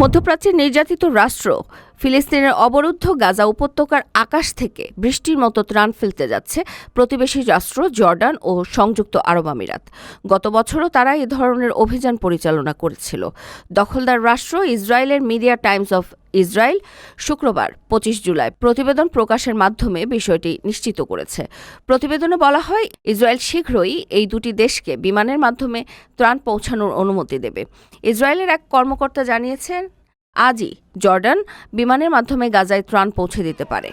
মধ্যপ্রাচ্যের নির্যাতিত রাষ্ট্র ফিলিস্তিনের অবরুদ্ধ গাজা উপত্যকার আকাশ থেকে বৃষ্টির মতো ত্রাণ ফেলতে যাচ্ছে প্রতিবেশী রাষ্ট্র জর্ডান ও সংযুক্ত আরব আমিরাত। গত বছরও তারা এ ধরনের অভিযান পরিচালনা করেছিল। দখলদার রাষ্ট্র ইসরায়েলের মিডিয়া টাইমস অফ ইসরায়েল শুক্রবার, পঁচিশ জুলাই, প্রতিবেদন প্রকাশের মাধ্যমে বিষয়টি নিশ্চিত করেছে। প্রতিবেদনে বলা হয়, ইসরায়েল শীঘ্রই এই দুটি দেশকে বিমানের মাধ্যমে ত্রাণ পৌঁছানোর অনুমতি দেবে। ইসরায়েলের এক কর্মকর্তা জানিয়েছেন আজই জর্ডান বিমানের মাধ্যমে গাজায় ত্রাণ পৌঁছে দিতে পারে।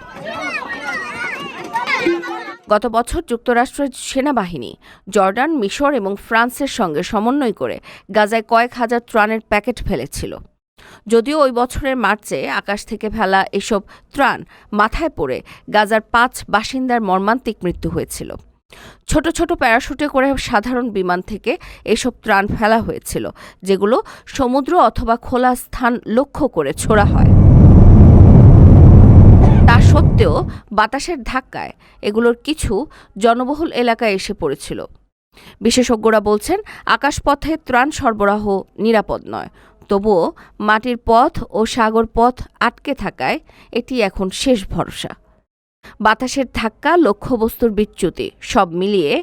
গত বছর যুক্তরাষ্ট্রের সেনাবাহিনী জর্ডান, মিশর এবং ফ্রান্সের সঙ্গে সমন্বয় করে গাজায় কয়েক হাজার ত্রাণের প্যাকেট ফেলেছিল। যদিও ওই বছরের মার্চে আকাশ থেকে ফেলা এসব ত্রাণ মাথায় পড়ে গাজার পাঁচ বাসিন্দার মর্মান্তিক মৃত্যু হয়েছিল। ছোট ছোট প্যারাশুটে করে সাধারণ বিমান থেকে এসব ত্রাণ ফেলা হয়েছিল, যেগুলো সমুদ্র অথবা খোলা স্থান লক্ষ্য করে ছোড়া হয়। তা সত্ত্বেও বাতাসের ধাক্কায় এগুলোর কিছু জনবহুল এলাকায় এসে পড়েছিল। বিশেষজ্ঞরা বলছেন, আকাশপথে ত্রাণ সরবরাহ নিরাপদ নয়, তবুও মাটির পথ ও সাগর পথ আটকে থাকায় এটি এখন শেষ ভরসা। বাতাসের ধাক্কা, লক্ষ্যবস্তুর বিচ্যুতি, সব মিলিয়ে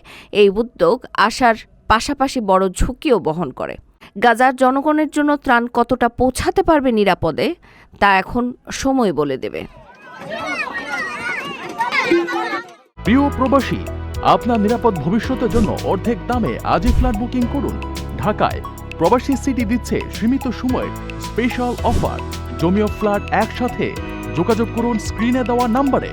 এই উদ্যোগ আসার পাশাপাশি বড় ঝুঁকিও বহন করে। গাজার জনগণের জন্য ত্রাণ কতটা পৌঁছাতে পারবে নিরাপদে, তা এখন সময় বলে দেবে। প্রিয় প্রবাসী, আপনার নিরাপদ ভবিষ্যতের জন্য অর্ধেক দামে আজই ফ্ল্যাট বুকিং করুন। ঢাকায় প্রবাসী সিটি দিচ্ছে সীমিত সময়ের স্পেশাল অফার। জমিও ফ্ল্যাট একসাথে। যোগাযোগ করুন স্ক্রিনে দেওয়া নাম্বারে।